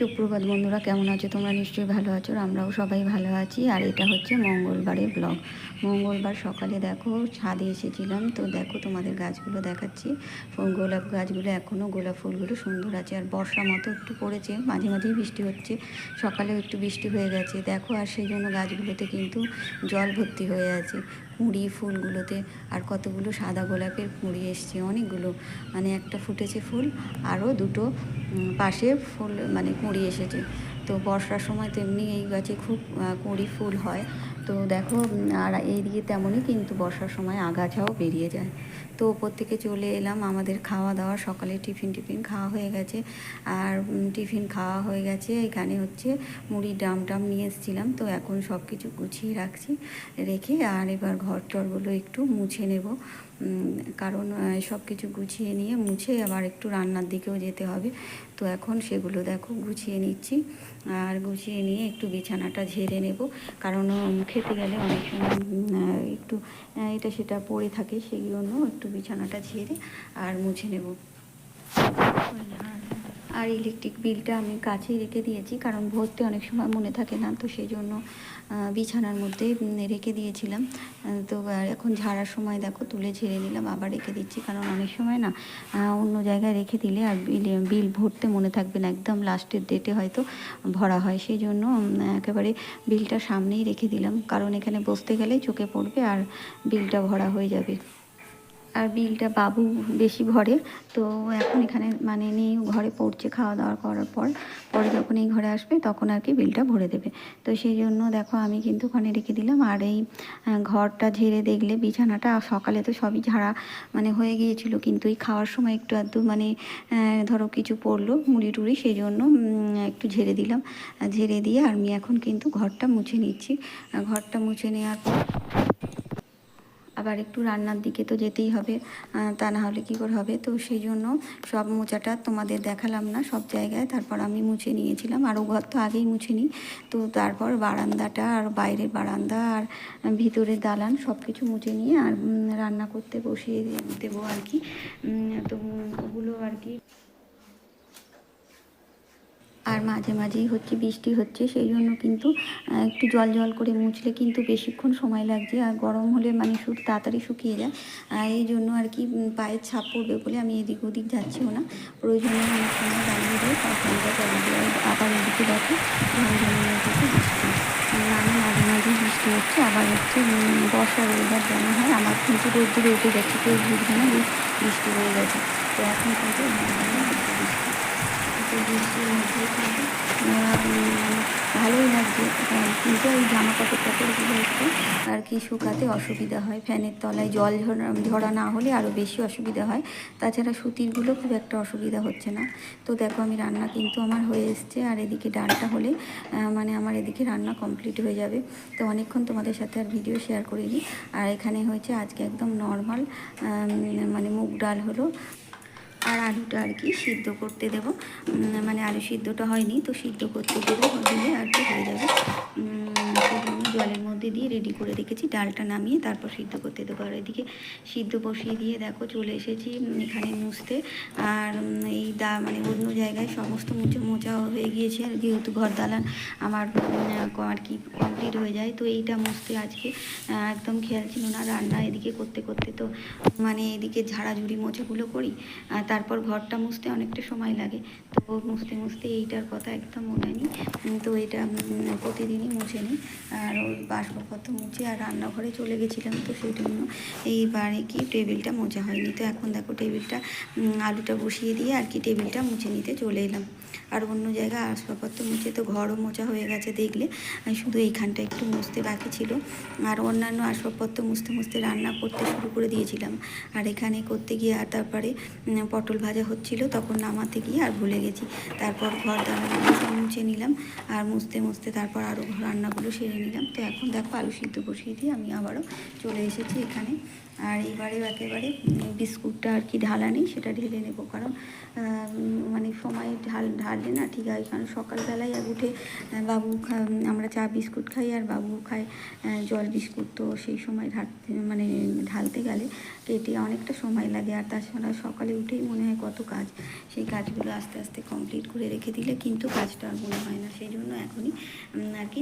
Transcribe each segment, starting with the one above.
সুপ্রভাত বন্ধুরা, কেমন আছো? তোমরা নিশ্চয়ই ভালো আছো আমরাও সবাই ভালো আছি। আর এটা হচ্ছে মঙ্গলবারের ব্লগ মঙ্গলবার সকালে দেখো, ছাদে এসেছিলাম। তো দেখো, তোমাদের গাছগুলো দেখাচ্ছি। গোলাপ গাছগুলো এখনও গোলাপ ফুলগুলো সুন্দর আছে। আর বর্ষা মতো একটু পড়েছে, মাঝে মাঝেই বৃষ্টি হচ্ছে। সকালেও একটু বৃষ্টি হয়ে গেছে। দেখো, আর সেই জন্য গাছগুলোতে কিন্তু জল ভর্তি হয়ে আছে। কুঁড়ি ফুলগুলোতে আর কতগুলো সাদা গোলাপের কুঁড়ি এসছে, অনেকগুলো। মানে একটা ফুটেছে ফুল, আরও দুটো পাশে ফুল মানে কুঁড়ি এসেছে। তো বর্ষার সময় তেমনি এই গাছে খুব কুঁড়ি ফুল হয়। তো দেখো আর এই এইদিকে তেমনই কিন্তু বর্ষার সময় আগাছাও বেরিয়ে যায়। তো ওপর থেকে চলে এলাম। আমাদের খাওয়া দাওয়া, সকালে টিফিন টিফিন খাওয়া হয়ে গেছে। আর টিফিন খাওয়া হয়ে গেছে। এখানে হচ্ছে মুড়ির ডাম টাম নিয়ে এসেছিলাম। তো এখন সব কিছু গুছিয়ে রাখছি, রেখে আর এবার ঘর টরগুলো একটু মুছে নেব। কারণ সব কিছু গুছিয়ে নিয়ে মুছে আবার একটু রান্নার দিকেও যেতে হবে। তো এখন সেগুলো দেখো গুছিয়ে নিচ্ছি। আর গুছিয়ে নিয়ে একটু বিছানাটা ঝেড়ে নেব। কারণ খেতে গেলে অনেক সময় একটু এটা সেটা পড়ে থাকে, সেই জন্য একটু বিছানাটা ঝেড়ে আর মুছে নেব। আর ইলেকট্রিক বিলটা আমি কাছেই রেখে দিয়েছি, কারণ ভরতে অনেক সময় মনে থাকে না, তো সেই জন্য বিছানার মধ্যে রেখে দিয়েছিলাম। তো এখন ঝাড়ার সময় দেখো তুলে ঝেড়ে নিলাম, আবার রেখে দিচ্ছি, কারণ অনেক সময় না অন্য জায়গায় রেখে দিলে আর বিল বিল ভরতে মনে থাকবে না, একদম লাস্টের ডেটে হয়তো ভরা হয়। সেই জন্য একেবারে বিলটা সামনেই রেখে দিলাম, কারণ এখানে বসতে গেলেই চোখে পড়বে আর বিলটা ভরা হয়ে যাবে। আর বিলটা বাবু বেশি ভরে, তো এখন এখানে মানে নেই ঘরে পড়ছে খাওয়া দাওয়া করার পর। পরে যখন এই ঘরে আসবে তখন আর কি বিলটা ভরে দেবে। তো সেই জন্য দেখো আমি কিন্তু ওখানে রেখে দিলাম। আর এই ঘরটা ঝেড়ে দেখলে বিছানাটা সকালে তো সবই ঝাড়া মানে হয়ে গিয়েছিল, কিন্তু এই খাওয়ার সময় একটু আধটু মানে ধরো কিছু পড়ল, মুড়ি টুড়ি, সেই জন্য একটু ঝেড়ে দিলাম। ঝেড়ে দিয়ে আর আমি এখন কিন্তু ঘরটা মুছে নিচ্ছি। ঘরটা মুছে নেওয়ার পর আবার একটু রান্নার দিকে তো যেতেই হবে তা না হলে কী করে হবে? তো সেই জন্য সব মোচাটা তোমাদের দেখালাম না, সব জায়গায়। তারপর আমি মুছে নিয়েছিলাম, আর ও ঘর তো আগেই মুছে নিই তো তারপর বারান্দাটা আর বাইরের বারান্দা আর ভিতরের দালান সব কিছু মুছে নিয়ে আর রান্না করতে বসিয়ে দেবো আর কি। তো ওগুলো আর কি আর মাঝে মাঝেই হচ্ছে বৃষ্টি হচ্ছে সেই জন্য কিন্তু একটু জল জল করে মুছলে কিন্তু বেশিক্ষণ সময় লাগছে। আর গরম হলে মানে শুধু তাড়াতাড়ি শুকিয়ে যায়। আর এই জন্য আর কি পায়ের ছাপ পড়বে বলে আমি এদিক ওদিক যাচ্ছিও না। প্রয়োজনে অনেক সময় দাঁড়িয়ে তারপরে চালিয়ে যাই আবার এদিকে দেখো মানে মাঝে মাঝে বৃষ্টি হচ্ছে আবার হচ্ছে উম, বর্ষার ওয়েদার যেমন হয় আমার কিন্তু রোদ্দুরে উঠে গেছে কেউ বুঝবে না বৃষ্টি হয়ে গেছে। তো এখন কিন্তু বৃষ্টির মানে ভালোই লাগছে। কিন্তু ওই জামা কাপড় টাপড়গুলো একটু আর কি শুকাতে অসুবিধা হয়। ফ্যানের তলায় জল ঝরা ঝরা না হলে আরও বেশি অসুবিধা হয়। তাছাড়া সুতিরগুলো খুব একটা অসুবিধা হচ্ছে না। তো দেখো, আমি রান্না কিন্তু আমার হয়ে এসছে। আর এদিকে ডালটা হলে মানে আমার এদিকে রান্না কমপ্লিট হয়ে যাবে। তো অনেকক্ষণ তোমাদের সাথে আর ভিডিও শেয়ার করিনি। আর এখানে হয়েছে আজকে একদম নর্মাল মানে মুগ ডাল হলো। আর আলুটা আর কি সিদ্ধ করতে দেবো। মানে আলু সিদ্ধটা হয়নি, তো সিদ্ধ করতে দেবো দিলে আর কি হয়ে যাবে। জলের মধ্যে দিয়ে রেডি করে রেখেছি, ডালটা নামিয়ে তারপর সিদ্ধ করতে দেবো। আর এদিকে সিদ্ধ বসিয়ে দিয়ে দেখো চলে এসেছি এখানে মুছতে আর এই দা মানে অন্য জায়গায় সমস্ত মুছে মোচা হয়ে গিয়েছে। আর যেহেতু ঘর দালান, আমার আর কি কমপ্লিট হয়ে যায়, তো এইটা মুছতে আজকে একদম খেয়াল ছিল না। রান্না এদিকে করতে করতে তো মানে এদিকে ঝাড়াঝুড়ি মোছাগুলো করি আর তারপর ঘরটা মুছতে অনেকটা সময় লাগে। তো মুছতে মুছতে এইটার কথা একদম মনে নেই। তো এটা প্রতিদিনই মুছে নিই। আর ওই বাসপত্র মুছে আর রান্নাঘরে চলে গেছিলাম তো সেই জন্য এইবারে কি টেবিলটা মোছা হয়নি। তো এখন দেখো টেবিলটা আলুটা বসিয়ে দিয়ে আর কি টেবিলটা মুছে নিতে চলে এলাম। আর অন্য জায়গায় আসবাবপত্র মুছে, তো ঘরও মোছা হয়ে গেছে দেখলে। শুধু এইখানটা একটু মুছতে বাকি ছিল। আর অন্যান্য আসবাবপত্র মুছতে মুছতে রান্না করতে শুরু করে দিয়েছিলাম। আর এখানে করতে গিয়ে আর তারপরে পটল ভাজা হচ্ছিল, তখন নামাতে গিয়ে আর ভুলে গেছি। তারপর ঘর সব মুছে নিলাম। আর মুছতে মুছতে তারপর আরও রান্নাগুলো সেরে নিলাম। তো এখন দেখো আলু সিদ্ধ বসিয়ে দিয়ে আমি আবারও চলে এসেছি এখানে। আর এবারেও একেবারে বিস্কুটটা আর কি ঢালা নেই, সেটা ঢেলে নেব। কারণ মানে সময় ঢাল, ঢাললে না ঠিক আছে কারণ সকালবেলায় আর উঠে বাবু আমরা চা বিস্কুট খাই আর বাবু খায় জল বিস্কুট। তো সেই সময় ঢালতে মানে ঢালতে গেলে কেটে অনেকটা সময় লাগে। আর তাছাড়া সকালে উঠেই মনে হয় কত কাজ। সেই কাজগুলো আস্তে আস্তে কমপ্লিট করে রেখে দিলে কিন্তু কাজটা আর মনে হয় না। সেই জন্য এখনই আর কি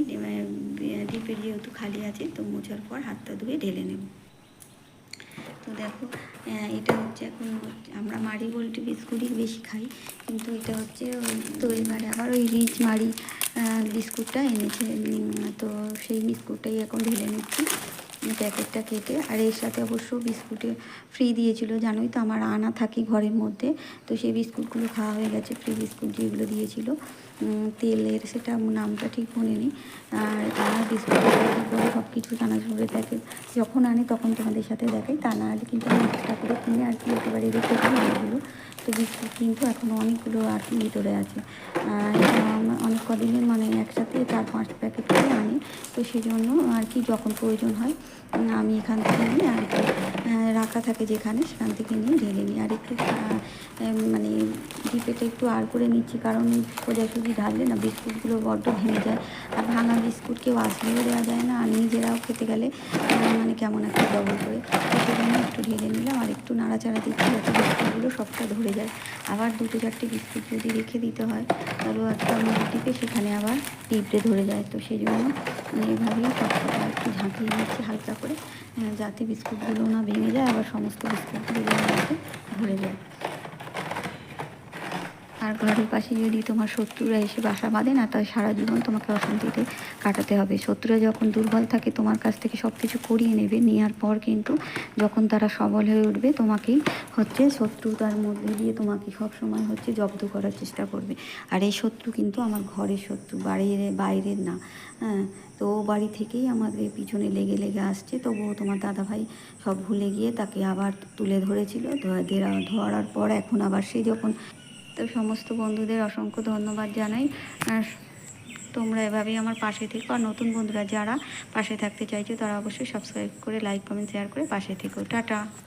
ডিপের যেহেতু খালি আছে, তো মোছার পর হাতটা ধুয়ে ঢেলে নেব। তো দেখো এটা হচ্ছে এখন আমরা মারি বলটি বিস্কুটই বেশি খাই, কিন্তু এটা হচ্ছে, তো এবারে আবার ওই রিচ মারি বিস্কুটটা এনেছে তো সেই বিস্কুটটাই এখন ঢেলে নিচ্ছি। প্যাকেটটা কেটে, আর এর সাথে অবশ্য বিস্কুটে ফ্রি দিয়েছিল, জানোই তো আমার আনা থাকি ঘরের মধ্যে। তো সেই বিস্কুটগুলো খাওয়া হয়ে গেছে ফ্রি বিস্কুট যেগুলো দিয়েছিল। তেলের সেটা নামটা ঠিক মনে নেই। আর দানা বিস্কুট সব কিছু চানাচুরের প্যাকেট যখন আনি তখন তোমাদের সাথে দেখাই। তা না হলে কিন্তু আমি করে কিনে আর কি একেবারে রেখে দিই তো বিস্কুট কিন্তু এখনও অনেকগুলো আর কি ভিতরে আছে। আর অনেক কদিনের মানে একসাথে চার পাঁচ প্যাকেট করে আনি। তো সেই জন্য আর কি যখন প্রয়োজন হয় আমি এখান থেকে আর কি রাখা থাকে যেখানে, সেখান থেকে নিয়ে ঢেলে নিই। আর একটু মানে ডিপেটা একটু আর করে নিচ্ছি, কারণ সোজাসুজি ঢাললে না বিস্কুটগুলো বড্ড ভেঙে যায়। আর ভাঙা বিস্কুট কেউ আসলেও দেওয়া যায় না, আর নিজেরাও খেতে গেলে মানে কেমন একটা ডবল করে। সেজন্য একটু ঢেলে নিলাম, আর একটু নাড়াচাড়া দিচ্ছি যাতে বিস্কুটগুলো সবটা ধরে যায়। আবার দুটো চারটে বিস্কুট যদি রেখে দিতে হয়, তাহলে একটা টিপে সেখানে আবার পিঁপড়ে ধরে যায়। তো সেই জন্য এইভাবেই সবটা একটু ঝাঁকিয়ে নিচ্ছি হালকা করে যাতে বিস্কুটগুলো না ভেঙে যায় আবার সমস্ত বিস্কুট যেন যাতে যায়। আর ঘরের পাশে যদি তোমার শত্রুরা এসে বাসা বাঁধে না তাই সারা জীবন তোমাকে অশান্তিতে কাটাতে হবে। শত্রুরা যখন দুর্বল থাকে, তোমার কাছ থেকে সব কিছু করিয়ে নেবে। নেওয়ার পর কিন্তু যখন তারা সবল হয়ে উঠবে, তোমাকেই হচ্ছে শত্রুতার মধ্যে দিয়ে তোমাকে সব সময় হচ্ছে জব্দ করার চেষ্টা করবে। আর এই শত্রু কিন্তু আমার ঘরের শত্রু, বাড়ির, বাইরের না। হ্যাঁ তো ও বাড়ি থেকেই আমাদের পিছনে লেগে লেগে আসছে। তবুও তোমার দাদাভাই সব ভুলে গিয়ে তাকে আবার তুলে ধরেছিল। ধরার পর এখন আবার সে যখন তো সমস্ত বন্ধুদের অসংখ্য ধন্যবাদ জানাই। তোমরা এভাবেই আমার পাশে থেকো। আর নতুন বন্ধুরা যারা পাশে থাকতে চাইছো, তারা অবশ্যই সাবস্ক্রাইব করে লাইক কমেন্ট শেয়ার করে পাশে থেকো। টাটা।